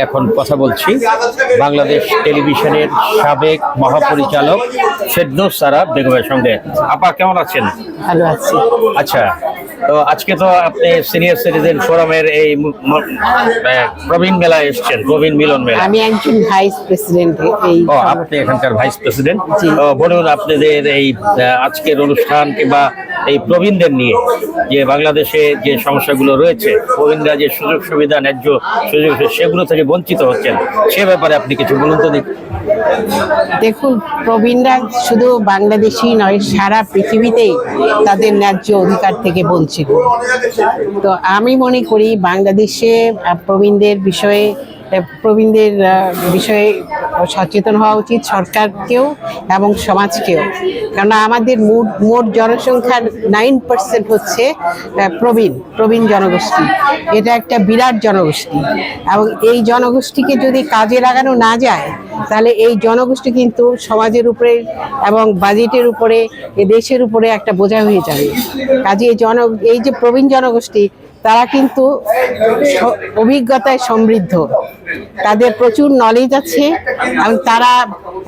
এখন কথা বলছি বাংলাদেশ টেলিভিশনের সাবেক মহাপরিচালক ফেরদৌস সারা বেগমের সঙ্গে। আপা কেমন আছেন? ভালো আছি। আচ্ছা তো আজকে তো আপনি সিনিয়র সিটিজেন ফোরামের এই প্রবীণ মেলায় এসেছেন প্রবীণ মিলন মেলা। আমি একজন ভাইস প্রেসিডেন্ট এই ও আপনি এখানকার ভাইস প্রেসিডেন্ট বলুন আপনাদের এই আজকের অনুষ্ঠান কিংবা এই প্রবীণদের নিয়ে যে বাংলাদেশে যে সমস্যাগুলো রয়েছে প্রবীণরা যে সুযোগ সুবিধা ন্যায্য সুযোগ সেগুলো থেকে বঞ্চিত হচ্ছেন সে ব্যাপারে আপনি কিছু বলুন তো দেখি। দেখুন প্রবীণরা শুধু বাংলাদেশই নয় সারা পৃথিবীতেই তাদের ন্যায্য অধিকার থেকে বঞ্চিত। তো আমি মনে করি বাংলাদেশে প্রবীণদের বিষয়ে প্রবীণদের বিষয়ে সচেতন হওয়া উচিত সরকারকেও এবং সমাজকেও। কেননা আমাদের মোট মোট জনসংখ্যার নাইন পার্সেন্ট হচ্ছে প্রবীণ প্রবীণ জনগোষ্ঠী। এটা একটা বিরাট জনগোষ্ঠী। এবং এই জনগোষ্ঠীকে যদি কাজে লাগানো না যায়, তাহলে এই জনগোষ্ঠী কিন্তু সমাজের উপরে এবং বাজেটের উপরে, এ দেশের উপরে একটা বোঝা হয়ে যাবে। কাজে এই জন এই যে প্রবীণ জনগোষ্ঠী তারা কিন্তু অভিজ্ঞতায় সমৃদ্ধ। তাদের প্রচুর নলেজ আছে এবং তারা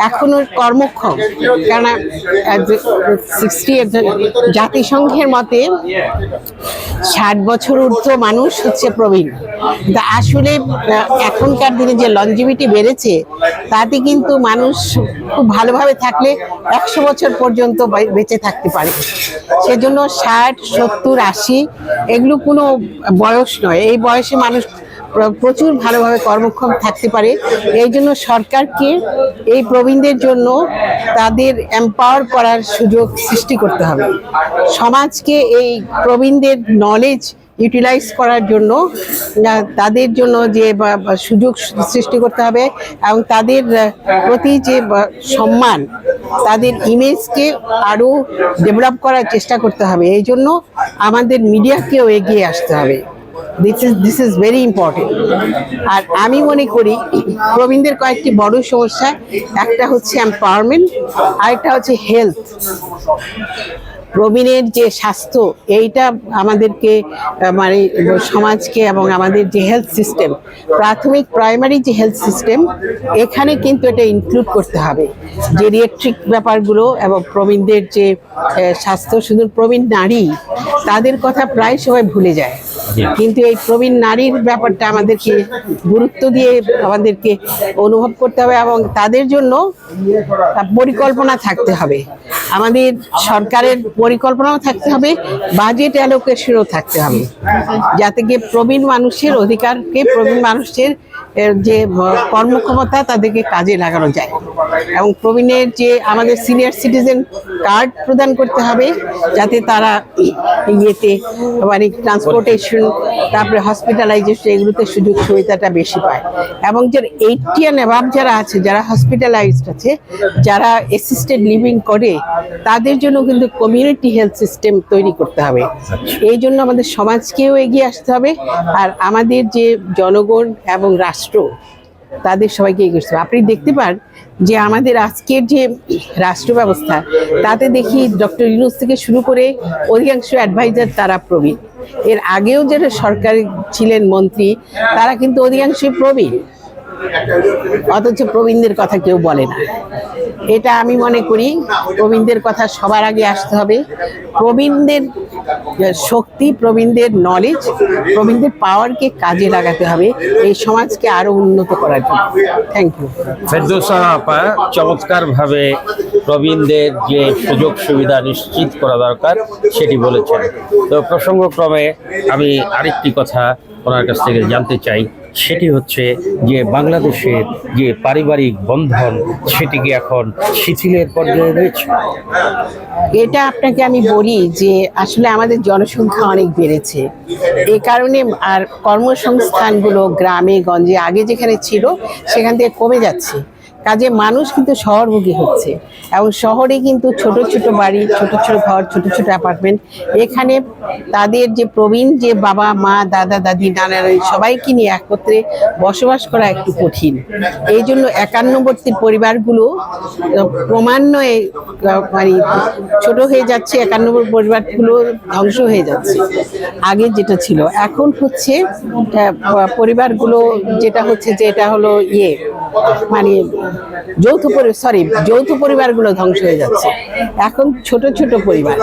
এখনও কর্মক্ষম। কেননা সিক্সটি জাতিসংঘের মতে ষাট বছর ঊর্ধ্ব মানুষ হচ্ছে প্রবীণ। তা আসলে এখনকার দিনে যে লঞ্জিভিটি বেড়েছে, তাতে কিন্তু মানুষ খুব ভালোভাবে থাকলে একশো বছর পর্যন্ত বেঁচে থাকতে পারে। সেজন্য ষাট, সত্তর, আশি, এগুলো কোনো বয়স নয়। এই বয়সে মানুষ প্রচুর ভালোভাবে কর্মক্ষম থাকতে পারে। এই জন্য সরকারকে এই প্রবীণদের জন্য তাদের এম্পাওয়ার করার সুযোগ সৃষ্টি করতে হবে। সমাজকে এই প্রবীণদের নলেজ ইউটিলাইজ করার জন্য তাদের জন্য যে সুযোগ সৃষ্টি করতে হবে এবং তাদের প্রতি যে সম্মান তাদের ইমেজকে আরও ডেভেলপ করার চেষ্টা করতে হবে। এই জন্য আমাদের মিডিয়াকেও এগিয়ে আসতে হবে। This is this is very important আর আমি মনে করি, প্রবীণদের কয়েকটি বড় সমস্যা, একটা হচ্ছে এম্পাওয়ারমেন্ট আরেকটা হচ্ছে হেলথ প্রবীণের যে স্বাস্থ্য, এইটা আমাদেরকে মানে সমাজকে এবং আমাদের যে হেলথ সিস্টেম প্রাথমিক প্রাইমারি যে হেলথ সিস্টেম এখানে কিন্তু এটা ইনক্লুড করতে হবে। যে রিয়েট্রিক ব্যাপারগুলো এবং প্রবীণদের যে স্বাস্থ্য, শুধু প্রবীণ নারী, তাদের কথা প্রায় সবাই ভুলে যায়। কিন্তু এই প্রবীণ নারীর ব্যাপারটা আমাদেরকে গুরুত্ব দিয়ে আমাদেরকে অনুভব করতে হবে এবং তাদের জন্য পরিকল্পনা থাকতে হবে। আমাদের সরকারের পরিকল্পনাও থাকতে হবে বাজেট অ্যালোকেশনও থাকতে হবে। যাতে গিয়ে প্রবীণ মানুষের অধিকারকে, প্রবীণ মানুষের যে কর্মক্ষমতা তাদেরকে কাজে লাগানো যায়। এবং প্রবীণের যে, আমাদের সিনিয়র সিটিজেন কার্ড প্রদান করতে হবে, যাতে তারা ইয়েতে মানে ট্রান্সপোর্টেশন তারপরে হসপিটালাইজেশন এগুলোতে সুযোগ সুবিধাটা বেশি পায়। এবং যারা এইটটি অ্যান্ড অ্যাভাব যারা আছে, যারা হসপিটালাইজড আছে, যারা অ্যাসিস্টেড লিভিং করে তাদের জন্য কিন্তু কমিউনিটি হেলথ সিস্টেম তৈরি করতে হবে। এই জন্য আমাদের সমাজকেও এগিয়ে আসতে হবে আর আমাদের যে জনগণ এবং রাষ্ট্র তাদের সবাইকে এগিয়ে আসতে হবে। আপনি দেখতে পান যে আমাদের আজকের যে রাষ্ট্র ব্যবস্থা তাতে দেখি ডক্টর ইউনুস থেকে শুরু করে অধিকাংশ অ্যাডভাইজার তারা প্রবীণ। এর আগেও যারা সরকারি ছিলেন মন্ত্রী তারা কিন্তু অধিকাংশই প্রবীণ। অথচ প্রবীণদের কথা কেউ বলে না। এটা আমি মনে করি প্রবীণদের কথা সবার আগে আসতে হবে। প্রবীণদের শক্তি, প্রবীণদের নলেজ প্রবীণদের পাওয়ারকে কাজে লাগাতে হবে, এই সমাজকে আরও উন্নত করার জন্য। থ্যাংক ইউ ফেরদৌসা আপা চমৎকার ভাবে প্রবীণদের যে সুযোগ সুবিধা নিশ্চিত করা দরকার, সেটি বলেছেন। তো প্রসঙ্গক্রমে আমি আরেকটি কথা ওনার কাছ থেকে জানতে চাই। সেটি হচ্ছে যে বাংলাদেশের যে পারিবারিক বন্ধন সেটিকে এখন শিথিলের পর্যায়ে রয়েছে? এটা আপনাকে আমি বলি যে আসলে আমাদের জনসংখ্যা অনেক বেড়েছে। এ কারণে আর কর্মসংস্থানগুলো গ্রামে, গঞ্জে আগে যেখানে ছিল, সেখান থেকে কমে যাচ্ছে। কাজে মানুষ কিন্তু শহরমুখী হচ্ছে এবং শহরে কিন্তু ছোট ছোট বাড়ি, ছোট ছোট ঘর, ছোট ছোট অ্যাপার্টমেন্ট এখানে তাদের যে প্রবীণ, যে বাবা, মা, দাদা, দাদি, নানা, নানি সবাইকে নিয়ে একত্রে বসবাস করা একটু কঠিন। এই জন্য একান্নবর্তী পরিবারগুলো ক্রমান্বয়ে মানে ছোট হয়ে যাচ্ছে, একান্নবর্তী পরিবারগুলো ধ্বংস হয়ে যাচ্ছে। আগে যেটা ছিল, এখন হচ্ছে পরিবারগুলো যেটা হচ্ছে যে এটা হলো ইয়ে মানে যৌথ সরি যৌথ পরিবারগুলো ধ্বংস হয়ে যাচ্ছে। এখন ছোট ছোট পরিবার।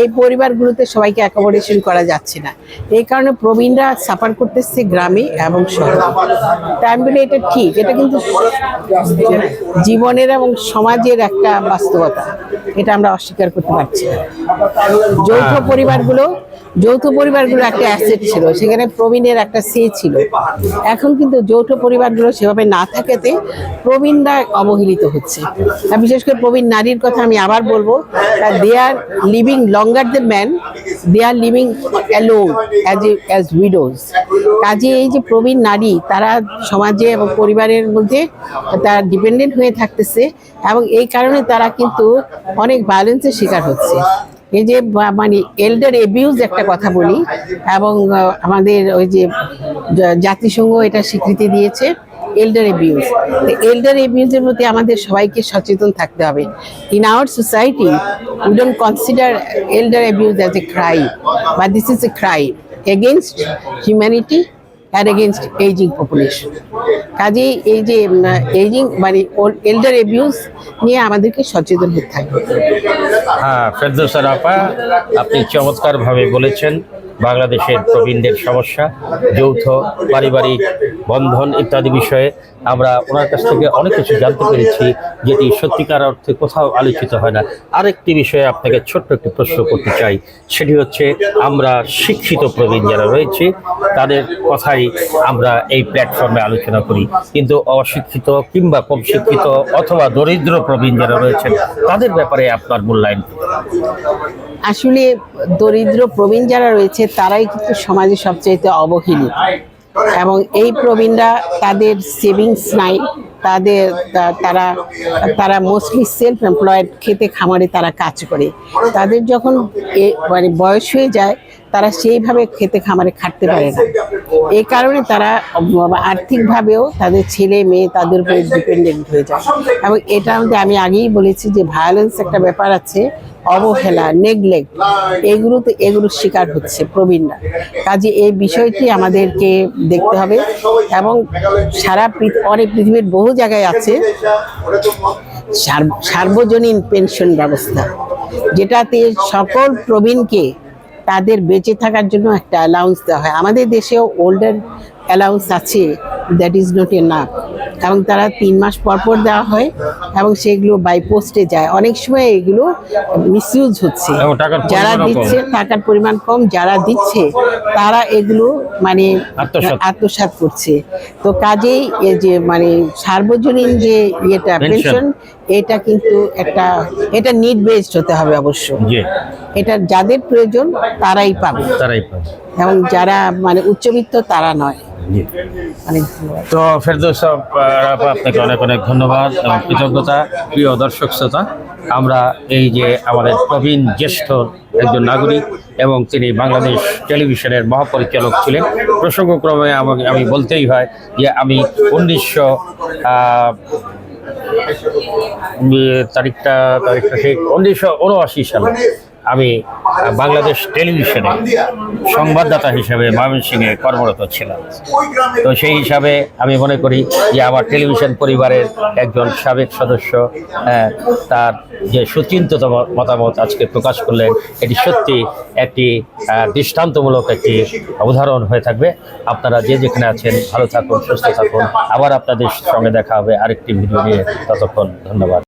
এই পরিবারগুলোতে সবাইকে অ্যাকোমোডেশন করা যাচ্ছে না। এই কারণে প্রবীণরা সাফার করতেছে গ্রামে এবং শহরে। তাই আমি বলি এটা ঠিক, এটা কিন্তু জীবনের এবং সমাজের একটা বাস্তবতা। এটা আমরা অস্বীকার করতে পারছি না। যৌথ পরিবারগুলো যৌথ পরিবারগুলো একটা অ্যাসেট ছিল, সেখানে প্রবীণের একটা সে ছিল। এখন কিন্তু যৌথ পরিবারগুলো সেভাবে না থাকাতে প্রবীণরা অবহেলিত হচ্ছে। বিশেষ করে প্রবীণ নারীর কথা আমি আবার বলব they are living longer the man they are living alone as as widows কাজে এই যে প্রবীণ নারী, তারা সমাজে এবং পরিবারের মধ্যে তারা ডিপেন্ডেন্ট হয়ে থাকতেছে এবং এই কারণে তারা কিন্তু অনেক ভায়োলেন্সের শিকার হচ্ছে। এই যে মানে এল্ডার এবিউজ একটা কথা বলি, এবং আমাদের ওই যে জাতিসংঘ এটা স্বীকৃতি দিয়েছে। এল্ডার এবিউজ এল্ডার এবিউজের প্রতি আমাদের সবাইকে সচেতন থাকতে হবে। In our society we don't consider elder abuse as a crime বা this is a crime against humanity and against ageing population কাজেই এই যে এইজিং মানে এল্ডার এবিউজ নিয়ে আমাদেরকে সচেতন হতে থাকবে হ্যাঁ ফেরদৌসার আপা, আপনি চমৎকারভাবে বলেছেন। বাংলাদেশের প্রবীণদের সমস্যা, যৌথ, পারিবারিক বন্ধন ইত্যাদি বিষয়ে আমরা ওনার কাছ থেকে অনেক কিছু জানতে পেরেছি যেটি সত্যিকার অর্থে কোথাও আলোচিত হয় না আরেকটি বিষয়ে আপনাকে ছোট্ট একটি প্রশ্ন করতে চাই, সেটি হচ্ছে আমরা শিক্ষিত প্রবীণ যারা রয়েছে, তাদের কথাই আমরা এই প্ল্যাটফর্মে আলোচনা করি কিন্তু অশিক্ষিত কিংবা কম শিক্ষিত অথবা দরিদ্র প্রবীণ যারা রয়েছেন, তাদের ব্যাপারে আপনার মূল্যায়ন? আসলে দরিদ্র প্রবীণ যারা রয়েছে, তারাই কিন্তু সমাজে সবচাইতে অবহেলিত। এবং এই প্রবীণরা তাদের সেভিংস নাই, তাদের তারা তারা মোস্টলি সেলফ এমপ্লয়েড খেতে খামারে তারা কাজ করে। তাদের যখন মানে বয়স হয়ে যায়, তারা সেইভাবে খেতে খামারে খাটতে পারে না। এই কারণে তারা আর্থিকভাবেও তাদের ছেলে মেয়ে তাদের উপরে ডিপেন্ডেন্ট হয়ে যায়। এবং এটা মধ্যে আমি আগেই বলেছি যে ভায়োলেন্স একটা ব্যাপার আছে। অবহেলা নেগলেক্ট এগুলো তো এগুলোর শিকার হচ্ছে প্রবীণরা। কাজে এই বিষয়টি আমাদেরকে দেখতে হবে এবং সারা অনেক পৃথিবীর বহু জায়গায় আছে সার- সার্বজনীন পেনশন ব্যবস্থা, যেটাতে সকল প্রবীণকে তাদের বেঁচে থাকার জন্য একটা অ্যালাউন্স দেওয়া হয়। আমাদের দেশেও ওল্ডার অ্যালাউন্স আছে that is not enough এবং তারা তিন মাস পর পর দেওয়া হয় এবং সেগুলো বাই পোস্টে যায়। অনেক সময় এগুলো মিসইউজ হচ্ছে। যারা দিচ্ছে টাকার পরিমাণ কম যারা দিচ্ছে তারা এগুলো মানে। আত্মসাৎ। করছে। তো কাজেই এই যে মানে সার্বজনীন যে ইয়েটা। পেনশন এটা কিন্তু একটা এটা নিড বেসড হতে হবে অবশ্য। এটা যাদের প্রয়োজন তারাই পাবে। তারাই পাবে। এবং যারা মানে উচ্চবিত্ত তারা নয়। তো ফেরদৌস আপা, আপনাকে অনেক অনেক ধন্যবাদ এবং কৃতজ্ঞতা। প্রিয় দর্শক শ্রোতা আমরা এই যে আমাদের প্রবীণ জ্যেষ্ঠ একজন নাগরিক এবং তিনি বাংলাদেশ টেলিভিশনের মহাপরিচালক ছিলেন প্রসঙ্গক্রমে আমাকে আমি বলতেই হয় যে আমি উনিশশো তারিখটা তারিখটা ঠিক উনিশশো উনআশি সালে আমি বাংলাদেশ টেলিভিশনে সংবাদদাতা হিসেবে ময়মনসিংহে কর্মরত ছিলাম। তো সেই হিসাবে আমি মনে করি যে আমার টেলিভিশন পরিবারের একজন সাবেক সদস্য তার যে সুচিন্তিত মতামত আজকে প্রকাশ করলেন, এটি সত্যি একটি দৃষ্টান্তমূলক একটি উদাহরণ হয়ে থাকবে। আপনারা যে যেখানে আছেন, ভালো থাকুন, সুস্থ থাকুন। আবার আপনাদের সঙ্গে দেখা হবে আরেকটি ভিডিও নিয়ে। ততক্ষণ ধন্যবাদ।